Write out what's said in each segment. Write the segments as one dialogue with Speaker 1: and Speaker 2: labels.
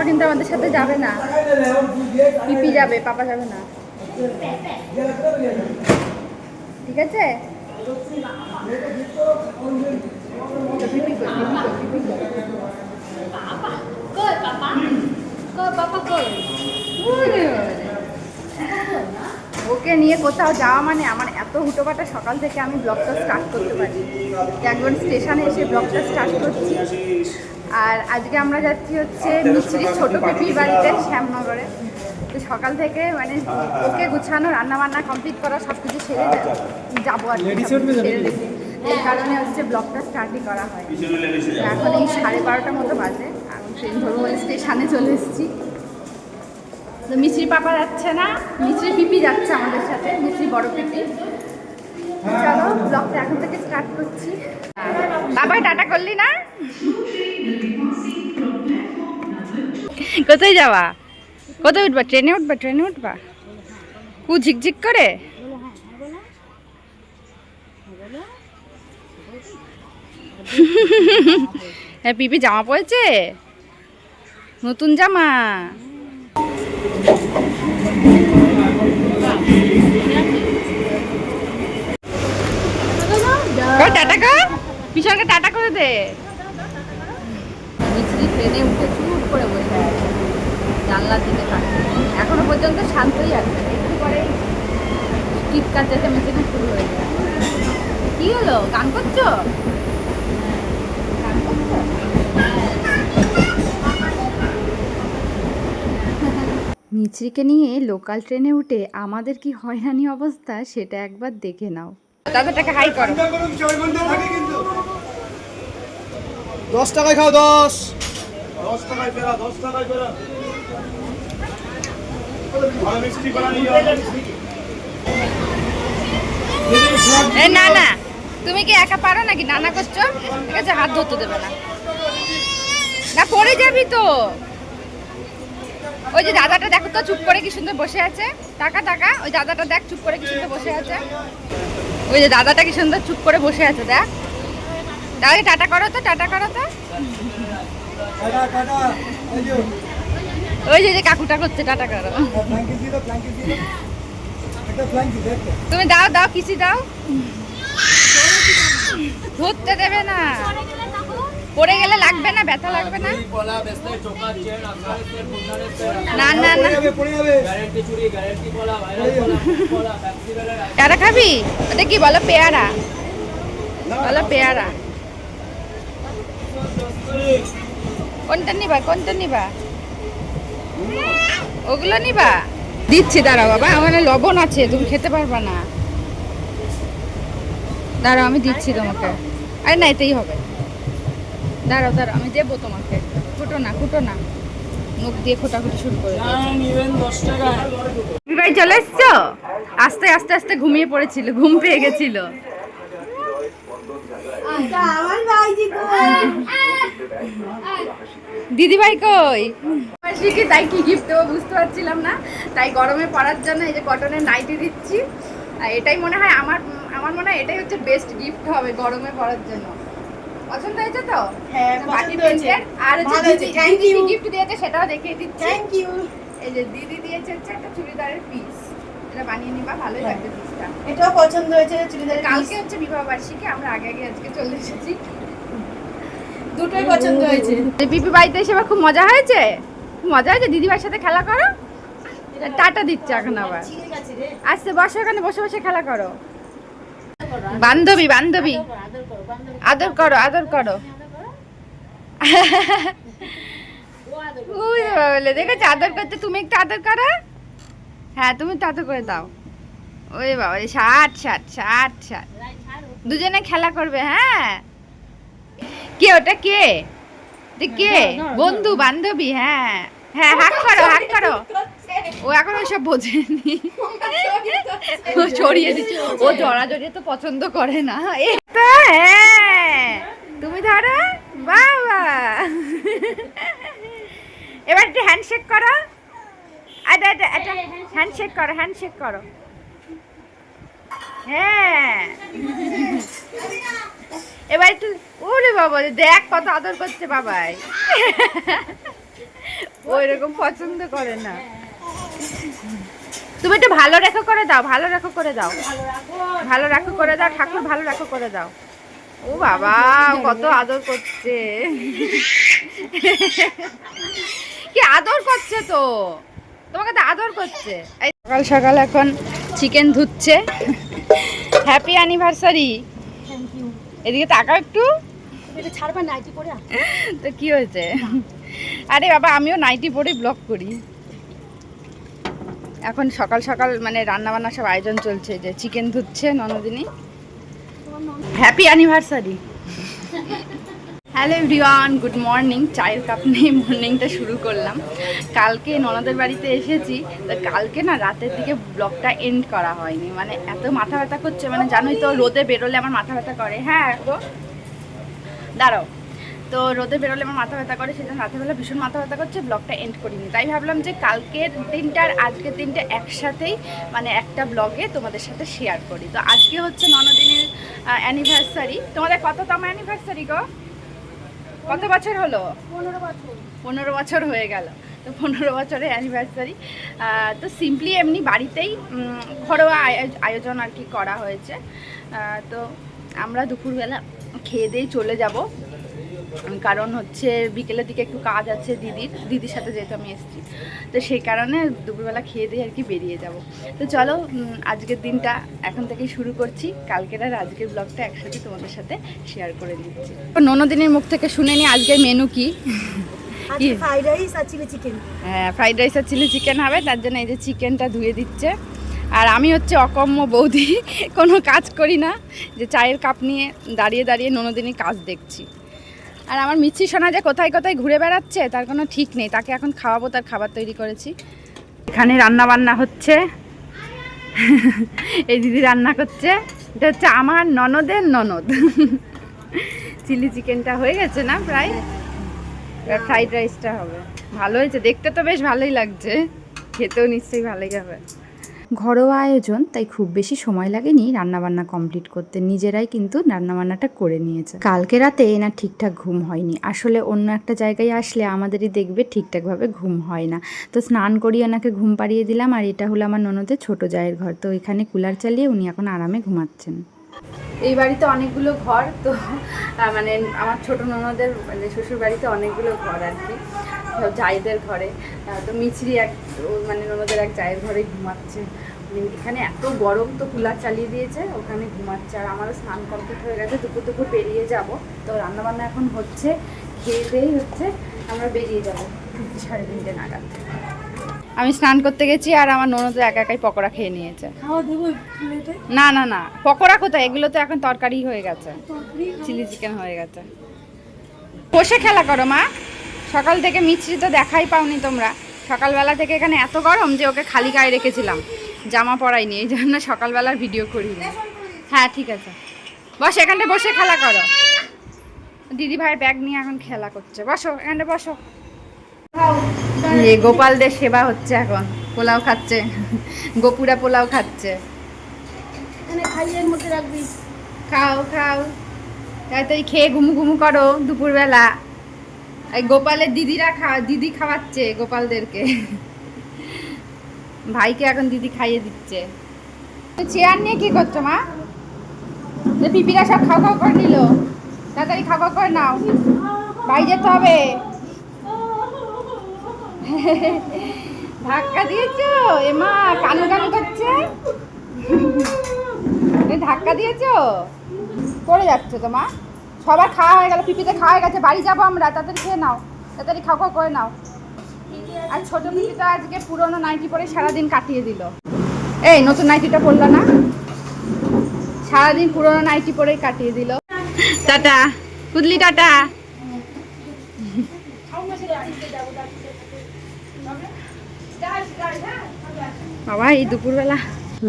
Speaker 1: পাপা কিন্তু আমাদের সাথে যাবে না। পিপি যাবে পাপা যাবে না। ঠিক আছে? পিপি ওকে নিয়ে কোথাও যাওয়া মানে আমার এত হুটোপাটা সকাল থেকে আমি ব্লগটা স্টার্ট করতে পারি একবার স্টেশনে এসে ব্লগটা স্টার্ট করছি। আর আজকে আমরা যাচ্ছি হচ্ছে মিছরি ছোট পিপির বাড়িতে শ্যামনগরে। তো সকাল থেকে মানে ওকে গুছানো রান্নাবান্না কমপ্লিট করা সব কিছু সেরে যাব আর কি, কিছু সেরে রেখে এই কারণে হচ্ছে ব্লগটা স্টার্টই করা হয় এখন এই সাড়ে বারোটার মতো বাজে। আমি ট্রেন ধরবো স্টেশনে চলে এসেছি। মিশ্রি পাপা যাচ্ছে না মিশ্রি পিপি যাচ্ছে আমাদের সাথে মিশ্রি বড় পিপি। চলো ব্লগটা এখন থেকে স্টার্ট করছি। বাবা, টাটা করলি না? কোথায় যাওয়া? কোথায় উঠবা? ট্রেনে উঠবা? ট্রেনে উঠবা? কু ঝিকঝিক করে? হ্যাঁ পিপি জামা পড়েছে নতুন জামা? টাটা পিছনকে টাটা করে দে। ট্রেনে উঠে চুপ করে বসে আছে জানলার দিকে এখনও পর্যন্ত শান্তই আছে। একটু পরে টিপকার চেঁচামেচিটা শুরু হয়ে যায়। কি হলো? গান করছ? গান করছ? মিছরিকে নিয়ে লোকাল ট্রেনে উঠে আমাদের কি হয়রানি অবস্থা সেটা একবার দেখে নাও। দাদাটাকে হাই করো।
Speaker 2: দশ টাকায় খাও দশ।
Speaker 3: টাকায় টাকায়
Speaker 1: না না। তুমি কি একা পারো নাকি? নানা করছ ঠিক আছে হাত ধরতে দেবে না। না পড়ে যাবি তো। ওই যে দাদাটা দেখো তো চুপ করে কি সুন্দর বসে আছে। টাকা টাকা ওই দাদাটা দেখ চুপ করে কি সুন্দর বসে আছে। ওই যে দাদাটা কি সুন্দর চুপ করে বসে আছে দেখ। দাদাকে টাটা করো তো টাটা করো তো। ওই যে কাকুটা করছে টাটা করো। তুমি দাও দাও কিসি দাও। ধরতে দেবে না। পড়ে গেলে লাগবে না ব্যথা লাগবে না? না না না। পেয়ারা খাবি? ওটা কি বলো পেয়ারা? বলো পেয়ারা। কোনটা নিবা কোনটা নিবা? ওগুলো নিবা? দিচ্ছি দাঁড়াও বাবা আমার লবণ আছে তুমি খেতে পারবা না। দাঁড়াও আমি দিচ্ছি তোমাকে। আরে না এটাই হবে। দাঁড়াও দাঁড়াও আমি দেবো তোমাকে। ফুটো না ফুটো না। মুখ দিয়ে খোটাখুটি শুরু করে। ভাই চলে এসছো? আস্তে আস্তে আস্তে ঘুমিয়ে পড়েছিল ঘুম পেয়ে গেছিল। দিদি ভাই কই? কি তাই কি গিফট দেবো বুঝতে পারছিলাম না। তাই গরমে পড়ার জন্য এই যে কটনের নাইটি দিচ্ছি। আর এটাই মনে হয় আমার আমার মনে হয় এটাই হচ্ছে বেস্ট গিফট হবে গরমে পড়ার জন্য। পছন্দ হয়েছে তো?
Speaker 4: হ্যাঁ,
Speaker 1: বাটি
Speaker 4: পছন্দ হয়েছে।
Speaker 1: আর
Speaker 4: thank
Speaker 1: দিদি গিফট দিয়েছে সেটাও দেখিয়ে দিচ্ছি।
Speaker 4: থ্যাংক ইউ
Speaker 1: এই যে দিদি দিয়েছে হচ্ছে একটা চুড়িদারের পিস এটা বানিয়ে নিবা ভালোই লাগবে পিসটা
Speaker 4: এটাও পছন্দ হয়েছে চুড়িদারের
Speaker 1: কালকে হচ্ছে বিবাহ বার্ষিকী আমরা আগে আগে আজকে চলে এসেছি।
Speaker 4: দুটোই পছন্দ হয়েছে।
Speaker 1: পিপি বাড়িতে এসে খুব মজা হয়েছে? মজা হয়েছে? দিদিভাইয়ের সাথে খেলা করো? টাটা দিচ্ছে এখন আবার। আসতে বসো ওখানে বসে বসে খেলা করো। বান্ধবী বান্ধবী। আদর করো আদর করো। বাবালে, দেখেছ আদর করতে? তুমি একটু আদর করো। হ্যাঁ তুমি তো আদর করে দাও। ওই বাবা ষাট ষাট ষাট ষাট দুজনে খেলা করবে হ্যাঁ? কে ওটা কে? কে? বন্ধু বান্ধবী হ্যাঁ। হ্যাঁ হাক করো হাক করো। ও এখন ওইসব বোঝেনি। ও ছড়িয়ে দিচ্ছে। ও জড়াজড়ি তো পছন্দ করে না। এটা হ্যাঁ। তুমি ধরো বাবা। এবার একটু হ্যান্ডশেক করো। আচ্ছা আচ্ছা আচ্ছা হ্যান্ডশেক করো হ্যান্ডশেক করো। হ্যাঁ। এবার একটু, ওরে বাবা, দেখ কত আদর করছে বাবাই। ও এরকম পছন্দ করে না। তুমি একটু ভালো রেখো করে দাও, ভালো রেখো করে দাও। ভালো রাখো করে দাও, ঠাকুর ভালো রাখো করে দাও। ও বাবা কত আদর করছে। কি আদর করছে তো? তোমাকে তো আদর করছে। সকাল সকাল এখন চিকেন ধুচ্ছে। হ্যাপি অ্যানিভার্সারি এদিকে তাকাও একটু।
Speaker 4: ছাড়বা নাইটি পরে
Speaker 1: তো কি হয়েছে? আরে বাবা আমিও নাইটি পরে ব্লগ করি। এখন সকাল সকাল মানে রান্না বান্না সব আয়োজন চলছে যে চিকেন ধুচ্ছে ননদিনী। Happy anniversary hello everyone good morning চায়ের কাপ নিয়ে মর্নিংটা শুরু করলাম। কালকে ননদের বাড়িতে এসেছি, তো কালকে না রাতের দিকে ব্লগটা এন্ড করা হয়নি। মানে এত মাথা ব্যথা করছে মানে জানোই তো রোদে বেরোলে আমার মাথা ব্যথা করে। হ্যাঁ দাঁড়াও। তো রোদে বেরোলে আমার মাথা ব্যথা করে সেজন্য রাতেরবেলা ভীষণ মাথা ব্যথা করছে ব্লগটা এন্ড করিনি। তাই ভাবলাম যে কালকের দিনটা আর আজকের দিনটা একসাথেই মানে একটা ব্লগে তোমাদের সাথে শেয়ার করি। তো আজকে হচ্ছে ননদিনের অ্যানিভার্সারি তোমাদের কততম অ্যানিভার্সারি গো? কত বছর হলো?
Speaker 4: পনেরো বছর।
Speaker 1: পনেরো বছর হয়ে গেল। তো পনেরো বছরের অ্যানিভার্সারি তো সিম্পলি এমনি বাড়িতেই ঘরোয়া আয়- আয়োজন আর কি করা হয়েছে। তো আমরা দুপুরবেলা খেয়ে দিয়ে চলে যাব। কারণ হচ্ছে বিকেলের দিকে একটু কাজ আছে দিদির। দিদির সাথে যেহেতু আমি এসেছি। তো সেই কারণে দুপুরবেলা খেয়ে দিয়ে আর কি বেরিয়ে যাব। তো চলো আজকের দিনটা এখন থেকেই শুরু করছি। কালকের আর আজকের ব্লগটা একসাথে তোমাদের সাথে শেয়ার করে দিচ্ছি। ননদিনীর মুখ থেকে শুনে নি আজকের মেনু কি।
Speaker 4: ফ্রাইড রাইস আর চিলি চিকেন
Speaker 1: হ্যাঁ ফ্রাইড রাইস আর চিলি চিকেন হবে। তার জন্য এই যে চিকেনটা ধুয়ে দিচ্ছে। আর আমি হচ্ছে অকম্য বৌদি। কোনো কাজ করি না। যে চায়ের কাপ নিয়ে দাঁড়িয়ে দাঁড়িয়ে ননদিনী কাজ দেখছি। আর আমার মিচ্ছি সোনা যে কোথায় কোথায় ঘুরে বেড়াচ্ছে, তার কোনো ঠিক নেই। তাকে এখন খাওয়াবো, তার খাবার তৈরি করেছি। এখানে রান্না বান্না হচ্ছে। এই দিদি রান্না করছে। এটা হচ্ছে আমার ননদের ননদ। চিলি চিকেনটা হয়ে গেছে না প্রায়? ফ্রাইড রাইসটা হবে। ভালো হয়েছে। দেখতে তো বেশ ভালোই লাগছে। খেতেও নিশ্চয়ই ভালোই হবে।
Speaker 5: ঘরোয়া আয়োজন, তাই খুব বেশি সময় লাগেনি রান্নাবান্না কমপ্লিট করতে। নিজেরাই কিন্তু রান্নাবান্নাটা করে নিয়েছে। কালকে রাতে এনার ঠিকঠাক ঘুম হয়নি। আসলে অন্য একটা জায়গায় আসলে আমাদেরই দেখবে ঠিকঠাকভাবে ঘুম হয় না। তো স্নান করিয়ে ওনাকে ঘুম পাড়িয়ে দিলাম আর এটা হলো আমার ননদের ছোট জায়ের ঘর। তো এখানে কুলার চালিয়ে উনি এখন আরামে ঘুমাচ্ছেন।
Speaker 1: এই বাড়িতে অনেকগুলো ঘর, তো মানে আমার ছোট ননদের মানে শ্বশুর বাড়িতে অনেকগুলো ঘর আর কি। জায়েদের ঘরে। তো মিছরি এক মানে ননদের এক জায়ের ঘরে ঘুমাচ্ছে। এখানে এত গরম তো কুলার চালিয়ে দিয়েছে, ওখানে ঘুমাচ্ছে। আর আমারও স্নান কমপ্লিট হয়ে গেছে, দুপুর দুপুর বেরিয়ে যাব। তো রান্নাবান্না এখন হচ্ছে, খেয়ে দিয়েই হচ্ছে, আমরা বেরিয়ে যাব। সাড়ে তিনটে নাগাদ। আমি স্নান করতে গেছি আর আমার ননদের একা একাই পকোড়া খেয়ে নিয়েছে। না না না। পকোড়া কোথায়? এগুলো তো এখন তরকারি হয়ে গেছে। চিলি চিকেন হয়ে গেছে। বসে খেলা করো মা। সকাল থেকে মিছরি তো দেখাই পাওনি তোমরা। সকালবেলা থেকে এখানে এত গরম যে ওকে খালি গায়ে রেখেছিলাম। জামা পরাইনি এই জন্য সকালবেলার ভিডিও করিনি। হ্যাঁ ঠিক আছে। বস এখানটা বসে খেলা করো। দিদি ভাইয়ের ব্যাগ নিয়ে এখন খেলা করছে। বসো এখানটা বসো। গোপালদের সেবা হচ্ছে এখন পোলাও খাচ্ছে গোপুরা পোলাও খাচ্ছে।
Speaker 4: এখানে খাইয়ের মধ্যে রাখবি।
Speaker 1: খাও খাও। তাড়াতাড়ি খেয়ে ঘুমু ঘুমু করো দুপুরবেলা। এই গোপালের দিদিরা খা দিদি খাওয়াচ্ছে গোপালদেরকে। ভাইকে এখন দিদি খাইয়ে দিচ্ছে। চেয়ার নিয়ে কি করছ মা? পিপিরা সব খাওয়া খাও করে নিল। তাড়াতাড়ি খাওয়া খাও করে নাও। বাইরে যেতে হবে। ধাক্কা দিয়েছ? এমা কানু কানু করছে ধাক্কা দিয়েছ? পড়ে যাচ্ছে তো, মা? সবার খাওয়া হয়ে গেল, পিপিতে খাওয়া হয়ে গেছে, বাড়ি যাব আমরা, তাড়াতাড়ি খেয়ে নাও, তাড়াতাড়ি খাও খাও, করে নাও। আর ছোট পিপি তো আজকে পুরোনো নাইটি পরে সারাদিন কাটিয়ে দিল। এই, নতুন নাইটিটা পরলো না? সারাদিন পুরোনো নাইটি পরেই কাটিয়ে দিল। টাটা কুদলি টাটা। বাবা, এই দুপুরবেলা।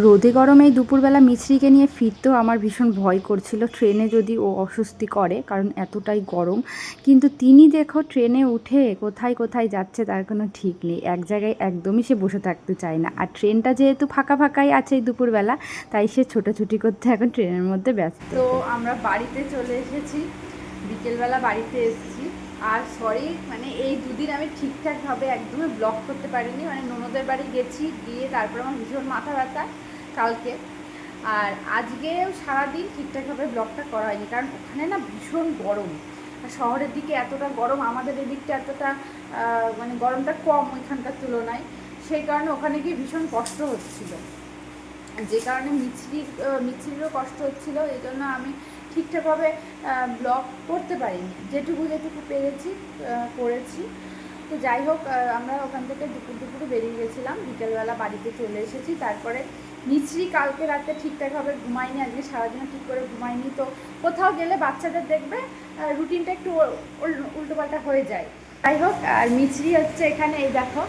Speaker 5: রোদে গরমে এই দুপুরবেলা মিছরিকে নিয়ে ফিরতেও আমার ভীষণ ভয় করছিল। ট্রেনে যদি ও অস্বস্তি করে, কারণ এতটাই গরম। কিন্তু তিনি দেখো, ট্রেনে উঠে কোথায় কোথায় যাচ্ছে তার কোনো ঠিক নেই। এক জায়গায় একদমই সে বসে থাকতে চায় না। আর ট্রেনটা যেহেতু ফাঁকা ফাঁকাই আছে এই দুপুরবেলা, তাই সে ছোটাছুটি করতে এখন ট্রেনের মধ্যে ব্যস্ত।
Speaker 1: তো আমরা বাড়িতে চলে এসেছি। বিকেলবেলা বাড়িতে এসেছি। আর সরি মানে এই দুদিন আমি ঠিকঠাকভাবে একদমই ব্লগ করতে পারিনি। মানে ননদের বাড়ি গেছি, গিয়ে তারপর আমার ভীষণ মাথা ব্যথা কালকে। আর আজকেও সারাদিন ঠিকঠাকভাবে ব্লগটা করা হয়নি কারণ ওখানে না ভীষণ গরম। আর শহরের দিকে এতটা গরম, আমাদের এদিকটা এতটা মানে গরমটা কম ওইখানকার তুলনায়। সেই কারণে ওখানে গিয়ে ভীষণ কষ্ট হচ্ছিল। যে কারণে মিছরি মিছরিরও কষ্ট হচ্ছিল, এই জন্য আমি ঠিকঠাকভাবে ব্লগ করতে পারিনি। যেটুকু যেটুকু পেরেছি করেছি। তো যাই হোক আমরা ওখান থেকে দুপুর দুপুরে বেরিয়ে গেছিলাম। বিকেলবেলা বাড়িতে চলে এসেছি। তারপরে মিছরি কালকে রাতে ঠিকঠাকভাবে ঘুমায়নি আজকে সারাদিনও ঠিক করে ঘুমায়নি তো কোথাও গেলে বাচ্চাদের দেখবে রুটিনটা একটু উল্টোপাল্টা হয়ে যায়। যাই হোক, আর মিছরি হচ্ছে এখানে, এই দেখো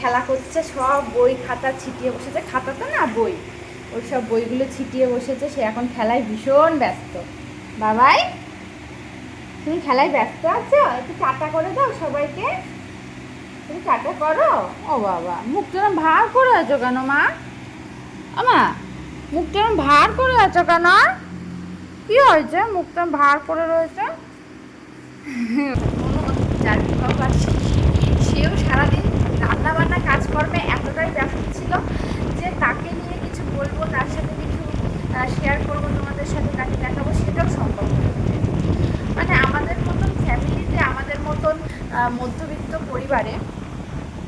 Speaker 1: খেলা করছে। সব বই খাতা ছিটিয়ে বসেছে। খাতা তো না, বই। ওই সব বইগুলো ছিটিয়ে বসেছে সে এখন খেলায় ভীষণ ব্যস্ত। বাবাই তুমি খেলায় ব্যস্ত আছো? একটু টাটা করে দাও সবাইকে। তুমি টাটা করো? ও বাবা মুখটা এরম ভার করে আছো কেন মা? আমা মুখটা এরম ভার করে আছো কেন? কি হয়েছে? মুখটা ভার করে রয়েছে? সেও সারাদিন রান্না বান্না কাজকর্মে এতটাই ব্যস্ত ছিল বলব, তার সাথে কিছু শেয়ার করব, তোমাদের সাথে তাকে দেখাবো, সেটাও সম্ভব মানে আমাদের মতন ফ্যামিলিতে আমাদের মতন মধ্যবিত্ত পরিবারে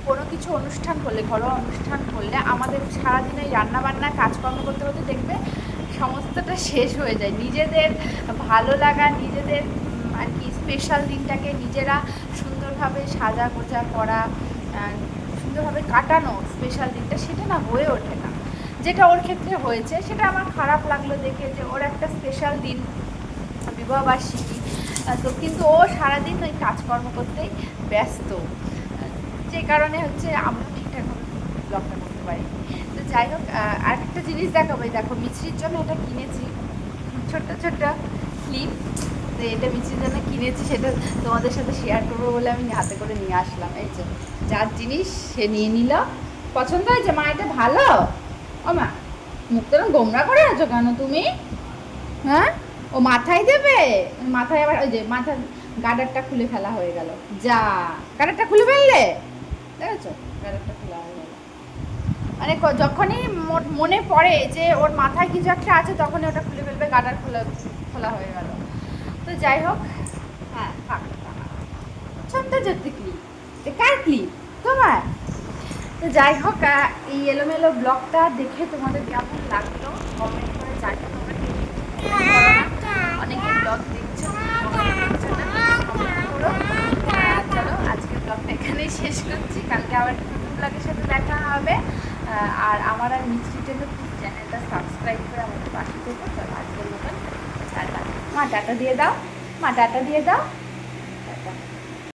Speaker 1: কোনো কিছু অনুষ্ঠান করলে, ঘরোয়া অনুষ্ঠান করলে আমাদের সারাদিন ওই রান্নাবান্না, কাজকর্ম করতে করতে দেখবে সমস্তটা শেষ হয়ে যায়। নিজেদের ভালো লাগা, নিজেদের আর কি স্পেশাল দিনটাকে নিজেরা সুন্দরভাবে সাজা গোজা করা সুন্দরভাবে কাটানো স্পেশাল দিনটা সেটা না হয়ে ওঠে না। যেটা ওর ক্ষেত্রে হয়েছে সেটা আমার খারাপ লাগল দেখে যে ওর একটা স্পেশাল দিন বিবাহবার্ষিকী। তো কিন্তু ও সারাদিন ওই কাজকর্ম করতেই ব্যস্ত। যে কারণে হচ্ছে আমরা ঠিকঠাকভাবে ব্লগটা করতে পারি তো যাই হোক আহ, আর একটা জিনিস দেখাবো। দেখো মিছরির জন্য এটা কিনেছি। ছোট্ট ছোট্ট ক্লিপ তো এটা মিছরির জন্য কিনেছি সেটা তোমাদের সাথে শেয়ার করব বলে আমি হাতে করে নিয়ে আসলাম। এই যে যার জিনিস সে নিয়ে নিল। পছন্দ হয়েছে মা এটা ভালো? ও মা মুখটা এরম গোমরা করে আছো কেন তুমি? হ্যাঁ? ও মাথায় দেবে? মাথায় আবার ওই যে মাথার গার্ডারটা খুলে ফেলা হয়ে গেল। যা গার্ডারটা খুলে ফেললে? দেখেছ? গার্ডারটা খোলা হয়ে গেল। মানে যখনই মনে পড়ে যে ওর মাথায় কিছু একটা আছে, তখনই ওটা খুলে ফেলবে গার্ডার খোলা খোলা হয়ে গেল। তো যাই হোক হ্যাঁ ফাঁকা ফাঁকা ছোট্ট ক্লিপ কার ক্লিপ? তোমার? তো যাই হোক এই এলোমেলো ব্লগটা দেখে তোমাদের কেমন লাগল? কমেন্ট করে জানিও তোমরা অনেকে ব্লগ দেখছ চলো, আজকের ব্লগটা এখানেই শেষ করছি। কালকে আবার নতুন ব্লগের সাথে দেখা হবে। আর আমার আর মিষ্টি টেলো চ্যানেলটা সাবস্ক্রাইব করে আমাদের পাশে থেকো। চলো, আজকের মতন টাটা। মা, টাটা দিয়ে দাও। মা, টাটা দিয়ে দাও।